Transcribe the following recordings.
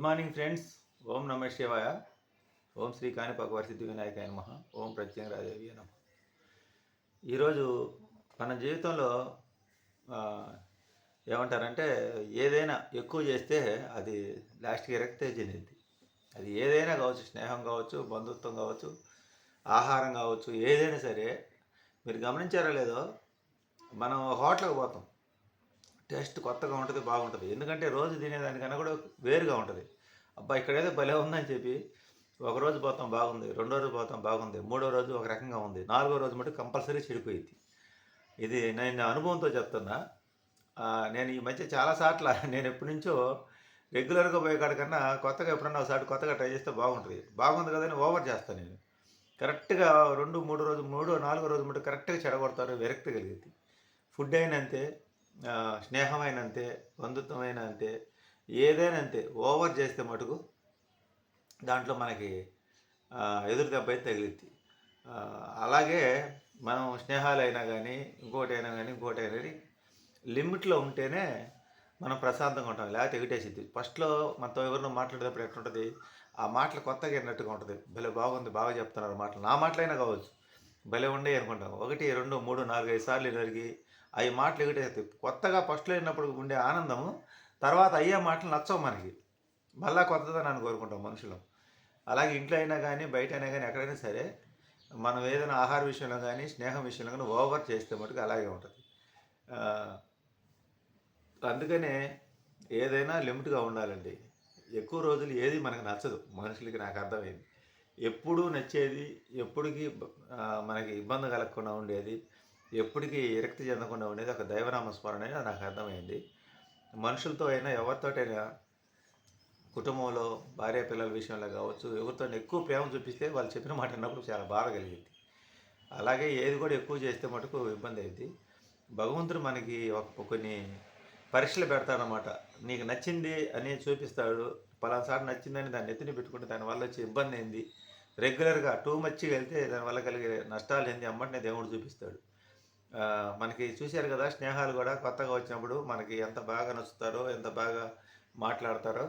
Good morning friends. ఓం నమ శివాయ. ఓం శ్రీ కాణిపాక సిద్ధి వినాయక నమ. ఓం ప్రత్యంగరాదేవి నమ. ఈరోజు మన జీవితంలో ఏమంటారంటే ఏదైనా ఎక్కువ చేస్తే అది లాస్ట్కి ఎరక్తే చెందింది అది ఏదైనా కావచ్చు స్నేహం కావచ్చు బంధుత్వం కావచ్చు ఆహారం కావచ్చు ఏదైనా సరే మీరు గమనించారో లేదో మనం హోటల్కి పోతాం. టేస్ట్ కొత్తగా ఉంటుంది బాగుంటుంది. ఎందుకంటే రోజు తినేదానికన్నా కూడా వేరుగా ఉంటుంది. అబ్బా ఇక్కడేదో భలే ఉందని చెప్పి ఒక రోజు పోతాం బాగుంది. రెండో రోజు పోతాం బాగుంది. మూడో రోజు ఒక రకంగా ఉంది. నాలుగో రోజు మటు కంపల్సరీ చెడిపోయింది ఇది నేను నా అనుభవంతో చెప్తున్నా. నేను ఈ మధ్య చాలాసార్లు నేను ఎప్పటి నుంచో రెగ్యులర్గా పోయే కాడికన్నా కొత్తగా ఎప్పుడన్నా ఒకసారి కొత్తగా ట్రై చేస్తే బాగుంటుంది. బాగుంది కదని ఓవర్ చేస్తాను నేను. కరెక్ట్గా రెండు మూడు రోజు మూడో నాలుగో రోజు మటు కరెక్ట్గా చెడగొడతారు విరక్తి కలిగింది ఫుడ్ అయినంతే. స్నేహమైన అంతే బంధుత్వమైన అంతే ఏదైనా అంతే ఓవర్ చేస్తే మటుకు దాంట్లో మనకి ఎదురు దెబ్బ అయితే తగిలిద్ది. అలాగే మనం స్నేహాలైనా కానీ ఇంకోటి అయినా కానీ ఇంకోటి అయినా కానీ లిమిట్లో ఉంటేనే మనం ప్రశాంతంగా ఉంటాం. లేకపోతే ఎగిటేసిద్ది. ఫస్ట్లో మనతో ఎవరినో మాట్లాడేటప్పుడు ఎట్లుంటుంది? ఆ మాటలు కొత్తగా విన్నట్టుగా ఉంటుంది. భలే బాగుంది బాగా చెప్తున్నారు మాటలు. నా మాటలైనా కావచ్చు. భలే ఉండే అనుకుంటాం. ఒకటి రెండు మూడు నాలుగు ఐదు సార్లు జరిగి అవి మాటలు ఎగిటేస్తాయి కొత్తగా ఫస్ట్లో అయినప్పుడు ఉండే ఆనందము తర్వాత అయ్యే మాటలు నచ్చవు మనకి. మళ్ళా కొత్తదని అని కోరుకుంటాం మనుషులు. అలాగే ఇంట్లో అయినా కానీ బయట అయినా కానీ ఎక్కడైనా సరే మనం ఏదైనా ఆహార విషయంలో కానీ స్నేహం విషయంలో కానీ ఓవర్ చేస్తే మటుకు అలాగే ఉంటుంది. అందుకనే ఏదైనా లిమిట్గా ఉండాలండి. ఎక్కువ రోజులు ఏది మనకు నచ్చదు. మనుషులకి నాకు అర్థమైంది. ఎప్పుడూ నచ్చేది ఎప్పటికీ మనకి ఇబ్బంది కలగకుండా ఉండేది ఎప్పటికీ విరక్తి చెందకుండా ఉండేది ఒక దైవనామ స్మరణ అనేది నాకు అర్థమైంది. మనుషులతో అయినా ఎవరితోటైనా కుటుంబంలో భార్య పిల్లల విషయంలో కావచ్చు ఎవరితో ఎక్కువ ప్రేమ చూపిస్తే వాళ్ళు చెప్పిన మాట అన్నప్పుడు చాలా బాధ కలిగింది. అలాగే ఏది కూడా ఎక్కువ చేస్తే మటుకు ఇబ్బంది అయింది. భగవంతుడు మనకి ఒక కొన్ని పరీక్షలు పెడతాడనమాట నీకు నచ్చింది అని చూపిస్తాడు పలాసారి నచ్చిందని దాన్ని ఎత్తుని పెట్టుకుంటే దానివల్ల వచ్చే ఇబ్బంది ఏంది? రెగ్యులర్గా టూ మచ్గా వెళ్తే దానివల్ల కలిగే నష్టాలు ఏంది అమ్మటినే దేవుడు చూపిస్తాడు. మనకి చూశారు కదా స్నేహాలు కూడా కొత్తగా వచ్చినప్పుడు మనకి ఎంత బాగా నచ్చుతారో ఎంత బాగా మాట్లాడతారో.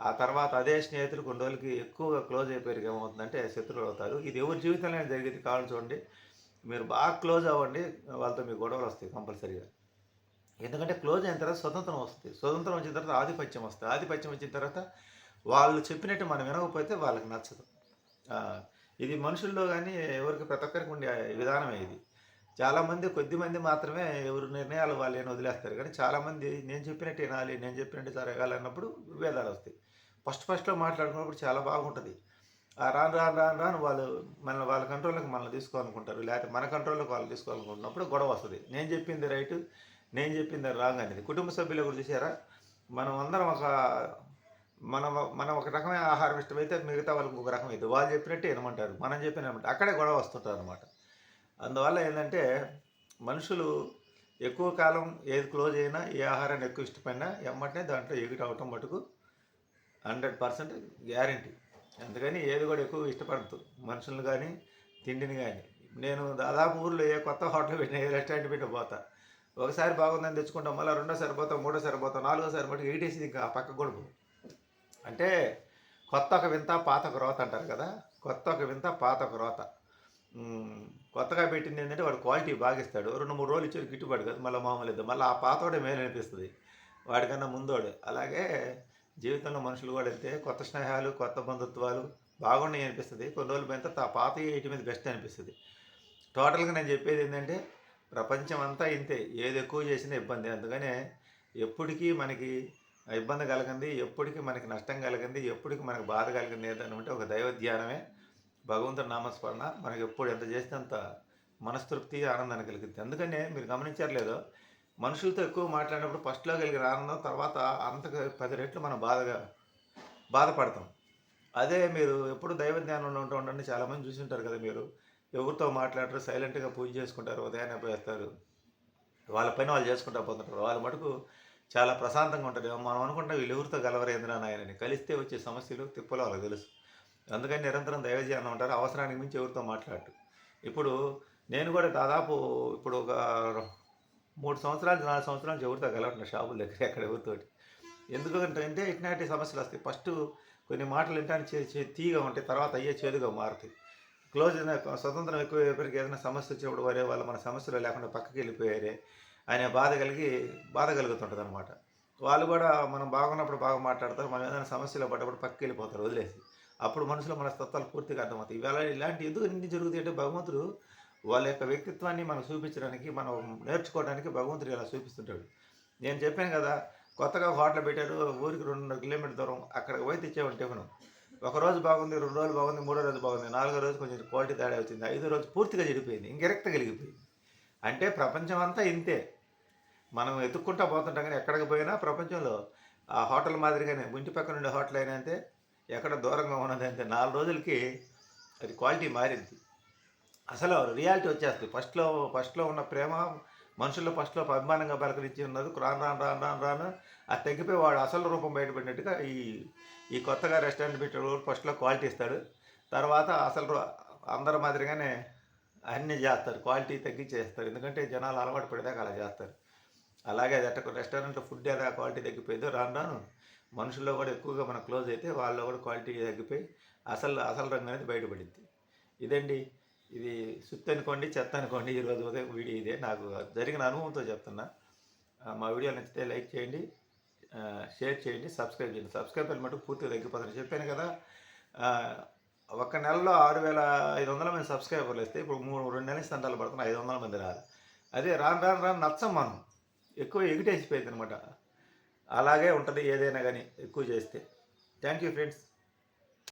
ఆ తర్వాత అదే స్నేహితులు కొన్ని రోజులకి ఎక్కువగా క్లోజ్ అయిపోయారు ఏమవుతుందంటే శత్రువులు అవుతారు. ఇది ఎవరి జీవితంలో జరిగేది కావాలి చూడండి. మీరు బాగా క్లోజ్ అవ్వండి వాళ్ళతో మీకు గొడవలు వస్తాయి కంపల్సరీగా. ఎందుకంటే క్లోజ్ అయిన తర్వాత స్వతంత్రం వస్తుంది. స్వతంత్రం వచ్చిన తర్వాత ఆధిపత్యం వస్తుంది. ఆధిపత్యం వచ్చిన తర్వాత వాళ్ళు చెప్పినట్టు మనం వినకపోతే వాళ్ళకి నచ్చదు. ఇది మనుషుల్లో కానీ ఎవరికి ప్రతి ఒక్కరికి ఉండే విధానమే ఇది. చాలామంది కొద్ది మంది మాత్రమే ఎవరు నిర్ణయాలు వాళ్ళని వదిలేస్తారు. కానీ చాలామంది నేను చెప్పినట్టు వినాలి నేను చెప్పినట్టు జరగాలి అన్నప్పుడు విభేదాలు వస్తాయి. ఫస్ట్ ఫస్ట్లో మాట్లాడుకున్నప్పుడు చాలా బాగుంటుంది. రాను రాను రాను రాను వాళ్ళు మన వాళ్ళ కంట్రోల్లోకి మనల్ని తీసుకోవాలనుకుంటారు. లేకపోతే మన కంట్రోల్లోకి వాళ్ళు తీసుకోవాలనుకుంటున్నప్పుడు గొడవ వస్తుంది. నేను చెప్పింది రైట్ నేను చెప్పింది రాంగ్ అనేది. కుటుంబ సభ్యులు కూడా చూసారా మనం అందరం ఒక మనం మనం ఒక రకమైన ఆహారం ఇష్టమైతే మిగతా వాళ్ళకి ఒక రకం అయితే వాళ్ళు చెప్పినట్టే వినమంటారు. మనం చెప్పిన వినమంటారు. అక్కడే గొడవ వస్తుంటుంది అనమాట అందువల్ల ఏంటంటే మనుషులు ఎక్కువ కాలం ఏది క్లోజ్ అయినా ఏ ఆహారాన్ని ఎక్కువ ఇష్టపడినా ఎమ్మటనే దాంట్లో ఎగిట్ అవటం మటుకు హండ్రెడ్ పర్సెంట్ గ్యారంటీ. అందుకని ఏది కూడా ఎక్కువ ఇష్టపడద్దు. మనుషులను కానీ తిండిని కానీ నేను దాదాపు ఊర్లో ఏ కొత్త హోటల్ పెట్టినా ఏ రెస్టారెంట్ పెట్టి పోతా. ఒకసారి బాగుందని తెచ్చుకుంటాం మళ్ళీ రెండోసారి పోతాం మూడోసారి పోతాం నాలుగోసారి మటుకు ఎయిటేసి ఇంకా పక్క గొడుపు అంటే కొత్త ఒక వింత పాత ఒక రోత అంటారు కదా? కొత్త ఒక వింత పాత ఒక రోత. కొత్తగా పెట్టింది ఏంటంటే వాడు క్వాలిటీ బాగా ఇస్తాడు రెండు మూడు రోజులు ఇచ్చాడు గిట్టుబాటు కదా. మళ్ళీ మామూలు ఇద్దాం మళ్ళీ ఆ పాతోడే మేలు అనిపిస్తుంది. వాడికన్నా ముందోడు. అలాగే జీవితంలో మనుషులు కూడా వెళ్తే కొత్త స్నేహాలు కొత్త బంధుత్వాలు బాగున్నాయి అనిపిస్తుంది. కొన్ని రోజులు పోయిన తర్వాత ఆ పాత ఇటు మీద బెస్ట్ అనిపిస్తుంది. టోటల్గా నేను చెప్పేది ఏంటంటే ప్రపంచం అంతా ఇంతే. ఏది ఎక్కువ చేసినా ఇబ్బంది. అందుకనే ఎప్పటికీ మనకి ఇబ్బంది కలిగింది ఎప్పటికీ మనకి నష్టం కలిగింది ఎప్పటికీ మనకి బాధ కలిగింది ఏదనుకుంటే ఒక దైవ ధ్యానమే భగవంతుడి నామస్మరణ మనకి ఎప్పుడు ఎంత చేస్తే అంత మనస్తృప్తి ఆనందాన్ని కలిగింది అందుకనే మీరు గమనించారు లేదో మనుషులతో ఎక్కువ మాట్లాడినప్పుడు ఫస్ట్లో కలిగిన ఆనందం తర్వాత అంతకు పది రెట్లు మనం బాధగా బాధపడతాం. అదే మీరు ఎప్పుడు దైవ ధ్యానంలో ఉంటూ ఉండండి చాలామంది చూసి ఉంటారు కదా మీరు. ఎవరితో మాట్లాడరు సైలెంట్గా పూజ చేసుకుంటారు ఉదయాన్నే పోయేస్తారు. వాళ్ళ పైన వాళ్ళు చేసుకుంటా పోతుంటారు. వాళ్ళ మటుకు చాలా ప్రశాంతంగా ఉంటుంది. మనం అనుకుంటాం వీళ్ళు ఎవరితో గలవరేంద్రా నాయనని. కలిస్తే వచ్చే సమస్యలు తిప్పలు వాళ్ళకి తెలుసు. అందుకని నిరంతరం దైవజ్ఞానం అంటారు అవసరానికి మించి ఎవరితో మాట్లాడు ఇప్పుడు నేను కూడా దాదాపు ఇప్పుడు ఒక మూడు సంవత్సరాలు నాలుగు సంవత్సరాలు ఎవరితో కలవట్లేదు షాపుల దగ్గర ఎక్కడ ఎవరితోటి. ఎందుకంటే అంటే ఇట్లాంటి సమస్యలు వస్తాయి. ఫస్ట్ కొన్ని మాటలు వింటానికి తీగా చే- ఉంటాయి. తర్వాత అయ్యే చేదుగా మారుతాయి. క్లోజ్ స్వతంత్రం ఎక్కువ అయిపోయి ఏదైనా సమస్య వచ్చినప్పుడు వరే వాళ్ళు మన సమస్యలు లేకుండా పక్కకి వెళ్ళిపోయారే అనే బాధ కలిగి బాధ కలుగుతుంటుంది అనమాట వాళ్ళు కూడా మనం బాగున్నప్పుడు బాగా మాట్లాడతారు. మనం ఏదైనా సమస్యలో పడ్డప్పుడు పక్కకి వెళ్ళిపోతారు వదిలేసి. అప్పుడు మనసులో మన తత్వాలు పూర్తిగా అర్థమవుతాయి. ఇవాళ ఇలాంటి ఎందుకు ఇన్ని జరుగుతాయి అంటే భగవంతుడు వాళ్ళ యొక్క వ్యక్తిత్వాన్ని మనకు చూపించడానికి మనం నేర్చుకోవడానికి భగవంతుడు ఇలా చూపిస్తుంటాడు. నేను చెప్పాను కదా కొత్తగా హోటల్ పెట్టారు ఊరికి రెండున్నర కిలోమీటర్ దూరం అక్కడికి పోయి తెచ్చామంటే మనం ఒక రోజు బాగుంది రెండు రోజులు బాగుంది మూడో రోజు బాగుంది నాలుగో రోజు కొంచెం క్వాలిటీ తేడా వచ్చింది ఐదో రోజు పూర్తిగా చెడిపోయింది ఇంకెరక్త కలిగిపోయింది అంటే ప్రపంచం అంతా ఇంతే. మనం ఎత్తుక్కుంటా పోతుంటాం కానీ ఎక్కడికి పోయినా ప్రపంచంలో ఆ హోటల్ మాదిరిగానే ఇంటి పక్కన ఉండే హోటల్ అయినా అంతే ఎక్కడ దూరంగా ఉన్నది నాలుగు రోజులకి అది క్వాలిటీ మారింది. అసలు రియాలిటీ వచ్చేస్తుంది. ఫస్ట్లో ఫస్ట్లో ఉన్న ప్రేమ మనుషుల్లో ఫస్ట్లో అభిమానంగా పలకరించి ఉన్నది. రాను రాను రాను రాను రాను అది తగ్గిపోయి వాడు అసలు రూపం బయటపడినట్టుగా ఈ ఈ కొత్తగా రెస్టారెంట్ పెట్టేవాడు ఫస్ట్లో క్వాలిటీ ఇస్తాడు. తర్వాత అసలు అందరి మాదిరిగానే అన్నీ చేస్తారు. క్వాలిటీ తగ్గించేస్తారు. ఎందుకంటే జనాలు అలవాటు పడేదాకా అలా చేస్తారు. అలాగే అది అట్ట రెస్టారెంట్లో ఫుడ్ ఎలా క్వాలిటీ తగ్గిపోయిందో రాను రాను మనుషుల్లో కూడా ఎక్కువగా మన క్లోజ్ అయితే వాళ్ళలో కూడా క్వాలిటీ తగ్గిపోయి అసలు అసలు రంగు అనేది బయటపడింది ఇదండి ఇది సుత్తి అనుకోండి చెత్త అనుకోండి ఈరోజు ఉదయం వీడియో ఇదే. నాకు జరిగిన అనుభవంతో చెప్తున్నా. మా వీడియో నచ్చితే లైక్ చేయండి షేర్ చేయండి సబ్స్క్రైబ్ చేయండి. సబ్స్క్రైబర్లు మటుకు పూర్తిగా తగ్గిపోతుంది. చెప్పాను కదా ఒక నెలలో ఆరు వేల ఐదు వందల మంది సబ్స్క్రైబర్లు వస్తే ఇప్పుడు మూడు రెండు నెలల సంతాలు పడుతున్నాయి ఐదు వందల మంది రాదు. అదే రాను రాను రాను నచ్చం మనం. ఎక్కువ ఎగిటేసిపోయింది అనమాట అలాగే ఉంటుంది ఏదైనా కానీ ఎక్కువ చేస్తే. Thank you friends